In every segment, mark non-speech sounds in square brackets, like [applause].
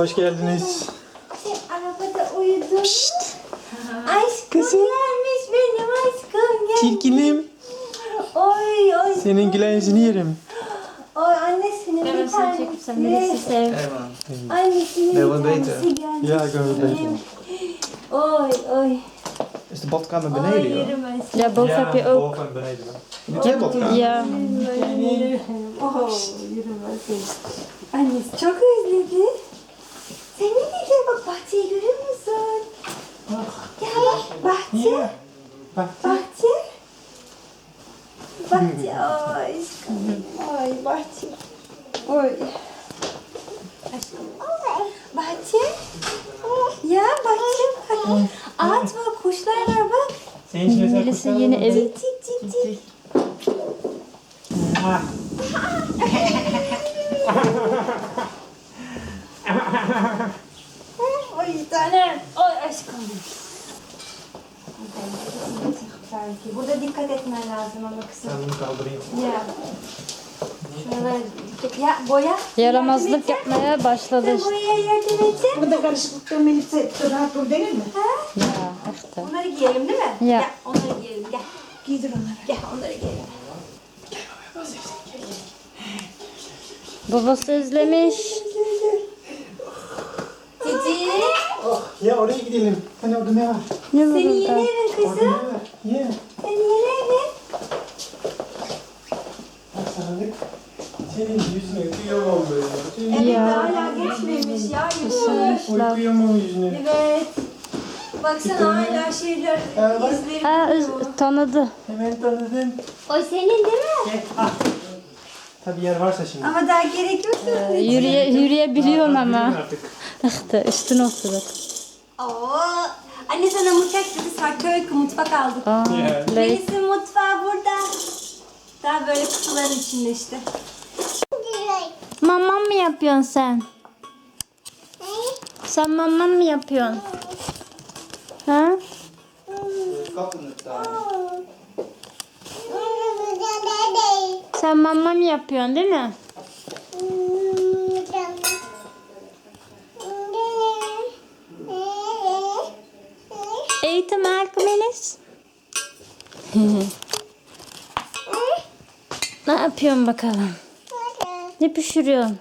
Hoş geldiniz. Arabada uyudun mu? Aşkım Kızım. gelmiş benim aşkım gel. Çirkinim. Oy oy. Senin gülen yüzünü yerim. Oy annesinin bir Ben seni çekip sen birisi tanesi. sev. Annesinin Ben bir tanesi gelmiş. Ja, ik het. Oy oy. Is de badkamer Oy beneden? joh? yerim aşkım. Ja, boven heb je ook. boven en beneden. Ja. Oh yerim. Annesi çok özledi. Sen ne güzel bak bahçeyi görüyor musun? Gel bak bahçe. Wacht. Bahçe. Bahçe. Ay aşkım. Ay bahçe. Oy. Aşkım. Bahçe. Ya bahçe bak. Ağaç var, kuşlar var bak. Senin için mesela Birisi kuşlar yeni var. evi. Cik cik cik. [laughs] Ah. [laughs] Oy tanem. Oy aşkım. Sanki. Burada dikkat etmen lazım ama kızım. Ben bunu kaldırayım. Ya. Şuralara dikkat. Ya boya. Yaramazlık Yardım yapmaya başladı Sen işte. boyaya yardım etsene. Burada karışıklıkta Melisa rahat dur değil mi? Ya işte. Onları giyelim değil mi? Ya. Gel onları giyelim gel. Giydir onları. Gel onları giyelim. Babası özlemiş. Cici. Oh, ya oraya gidelim. Hani orada ne var? Ne bu Senin yeni evin kızım. Ye. Bak sana ne? Senin yüzüne kıyamam böyle. Senin Evet Ya. hala geçmemiş ya. Yürü. Isınmışlar. kıyamam yüzüne. Evet. Baksana hala şeyler Ha, bak. izleri Aa, öz- tanıdı. Hemen tanıdın. O senin değil mi? Gel. Ah. Tabii yer varsa şimdi. Ama daha gerek yok. Ee, Yürüye, yürüyebiliyorsun ama. Artık. İşte üstüne oturur. Oo. Anne sana mutfak dedi. Sakköy mutfak aldık. Aa. Ley- Melis'in mutfağı burada. Daha böyle kutuların içinde işte. Mamam mı yapıyorsun sen? Sen mamam mı yapıyorsun? Ha? Sen mamam mı yapıyorsun değil mi? Melis. [laughs] ne yapıyorsun bakalım? Ne pişiriyorsun?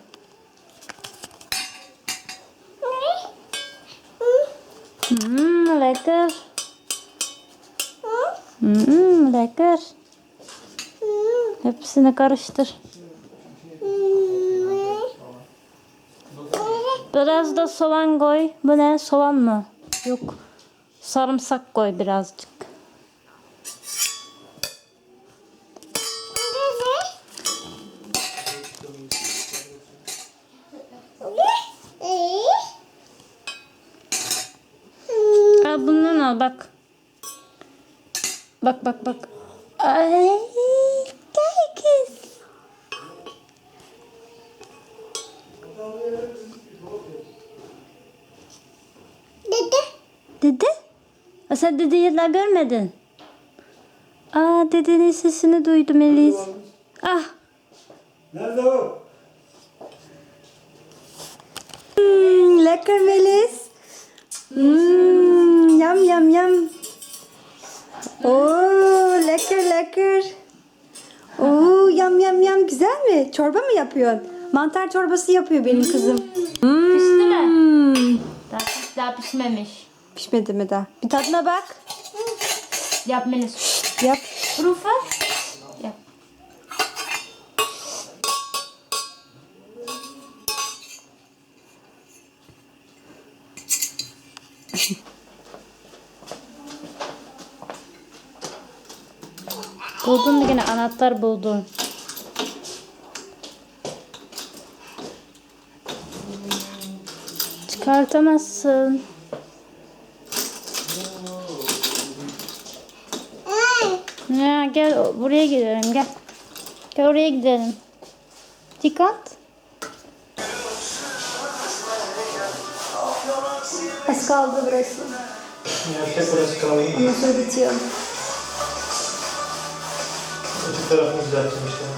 Hmm, lekker. Hmm, lekker. Hepsini karıştır. Biraz da soğan koy. Bu ne? Soğan mı? Yok. Sarımsak koy birazcık. Al bundan al bak. Bak bak bak. Ay. Dede. Dede? Aa, sen dedeyi daha görmedin. Aa dedenin sesini duydum Eliz. Ah. Nerede o? Hmm, lekker Melis. Hmm, yam yam yam. Oo, lekker lekker. Oo, yam yam yam güzel mi? Çorba mı yapıyorsun? Mantar çorbası yapıyor benim kızım. Pişti mi? Hmm. Daha, daha pişmemiş. Pişmedi mi daha? Bir tadına bak. Yap Melis. Yap. Proeven. Yap. [laughs] Buldun mu yine anahtar buldun. Çıkartamazsın. Ya gel buraya gidelim gel. Gel oraya gidelim. Dikkat. Az kaldı burası. Ya tek orası kaldı. Ondan sonra bitiyor. Öteki tarafını düzeltmişler.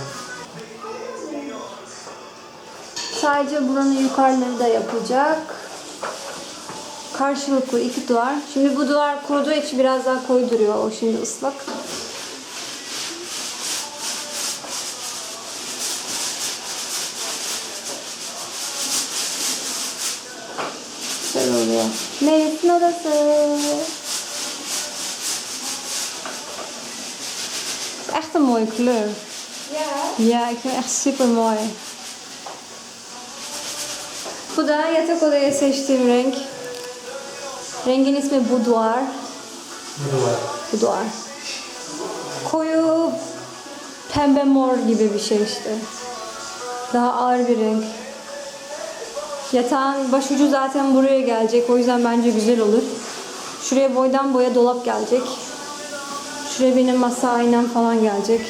Sadece buranın yukarıları da yapacak. Karşılıklı iki duvar. Şimdi bu duvar kuruduğu için biraz daha koyu duruyor. O şimdi ıslak. Oluyor. Melis'in odası. Echt een mooie kleur. Ya. Ja, ik vind het echt super mooi. Bu da yatak odaya seçtiğim renk. Rengin ismi Boudoir. Boudoir. Koyu pembe mor gibi bir şey işte. Daha ağır bir renk. Yatağın başucu zaten buraya gelecek. O yüzden bence güzel olur. Şuraya boydan boya dolap gelecek. Şuraya benim masa aynam falan gelecek.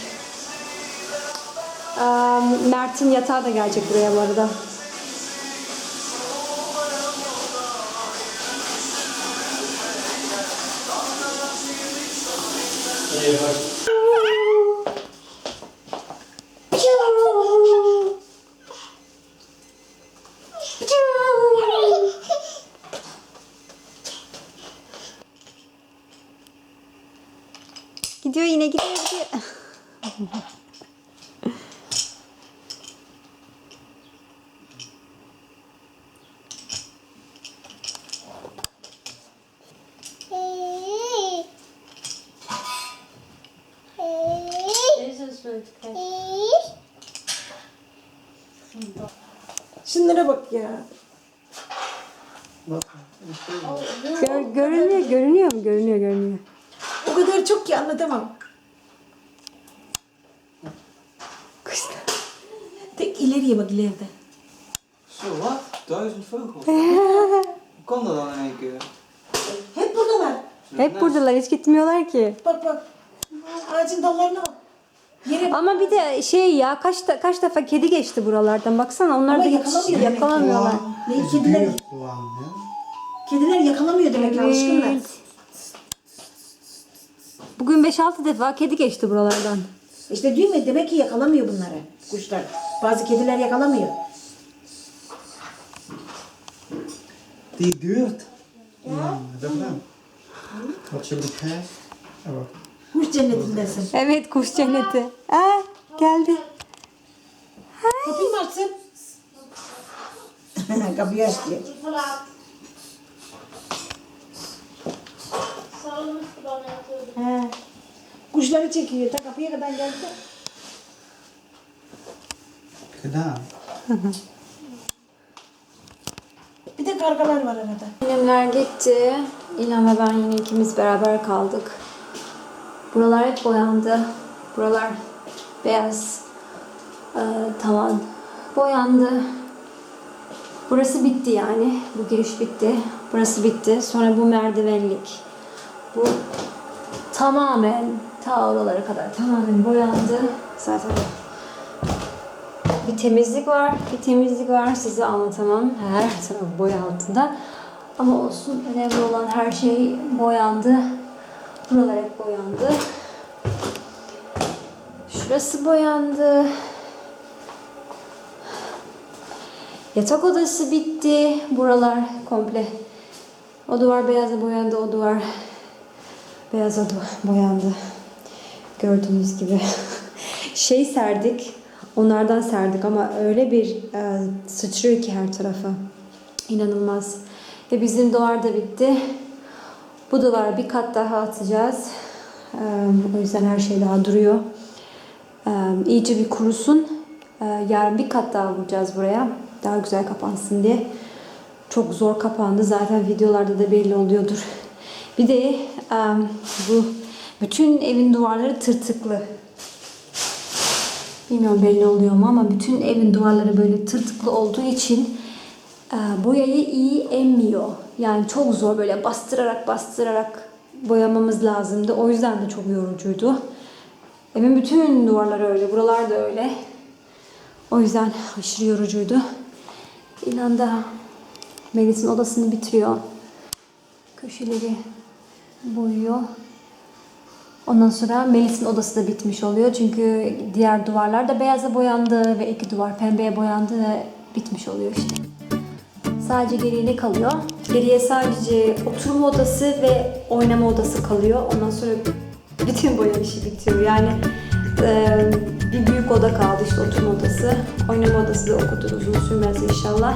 Mert'in yatağı da gelecek buraya bu arada. İyi Gidiyor yine gidiyor gidiyor. Şunlara bak ya. Gör, görünüyor, görünüyor mu? Görünüyor, görünüyor. O kadar çok ki anlatamam. Kuşlar. Tek ileriye bak ileride. Zo, wat? Duizend vogels. Hoe kan dat dan in één keer? Hep buradalar. Hep buradalar, hiç gitmiyorlar ki. Bak bak. Ağacın dallarına bak. Yere. Ama bir de şey ya kaç da, kaç defa kedi geçti buralardan. Baksana onlar Ama da hiç yakalamıyor demek ki. yakalamıyorlar. Ne, kediler, kediler yakalamıyor demek ki alışkınlar. Evet. Bugün 5-6 defa kedi geçti buralardan. İşte diyorum ya demek ki yakalamıyor bunları kuşlar. Bazı kediler yakalamıyor. Die duurt. Wat we krijgen? Oh, Kuş cennetindesin. Evet kuş cenneti. Aa, geldi. Kapıyı mı açsın? [laughs] Kapıyı aç diyor. Kuşları çekiyor. Ta kapıya kadar geldi. gedaan. Bir de kargalar var arada. Annemler gitti. İlhan ve ben yine ikimiz beraber kaldık. Buralar hep boyandı. Buralar beyaz e, tavan boyandı. Burası bitti yani. Bu giriş bitti. Burası bitti. Sonra bu merdivenlik. Bu tamamen ta oralara kadar tamamen boyandı. Zaten bir temizlik var, bir temizlik var. Size anlatamam. Her taraf boya altında. Ama olsun önemli olan her şey boyandı. Buralar hep boyandı. Şurası boyandı. Yatak odası bitti. Buralar komple. O duvar beyaza boyandı, o duvar beyaza boyandı. Gördüğünüz gibi. [laughs] şey serdik. Onlardan serdik ama öyle bir e, sıçrıyor ki her tarafa. İnanılmaz. Ve bizim duvar da bitti. Bu duvara bir kat daha atacağız. E, o yüzden her şey daha duruyor. E, iyice bir kurusun. E, yarın bir kat daha vuracağız buraya. Daha güzel kapansın diye. Çok zor kapandı. Zaten videolarda da belli oluyordur. Bir de bu bütün evin duvarları tırtıklı. Bilmiyorum belli oluyor mu ama bütün evin duvarları böyle tırtıklı olduğu için e, boyayı iyi emmiyor. Yani çok zor böyle bastırarak bastırarak boyamamız lazımdı. O yüzden de çok yorucuydu. Evin bütün duvarları öyle, buralar da öyle. O yüzden aşırı yorucuydu. İnan da Melis'in odasını bitiriyor. Köşeleri boyuyor. Ondan sonra Melis'in odası da bitmiş oluyor. Çünkü diğer duvarlar da beyaza boyandı ve iki duvar pembeye boyandı ve bitmiş oluyor işte. Sadece geriye ne kalıyor? Geriye sadece oturma odası ve oynama odası kalıyor. Ondan sonra bütün boya işi bitiyor. Yani e, bir büyük oda kaldı işte oturma odası. Oynama odası da o kadar uzun sürmez inşallah.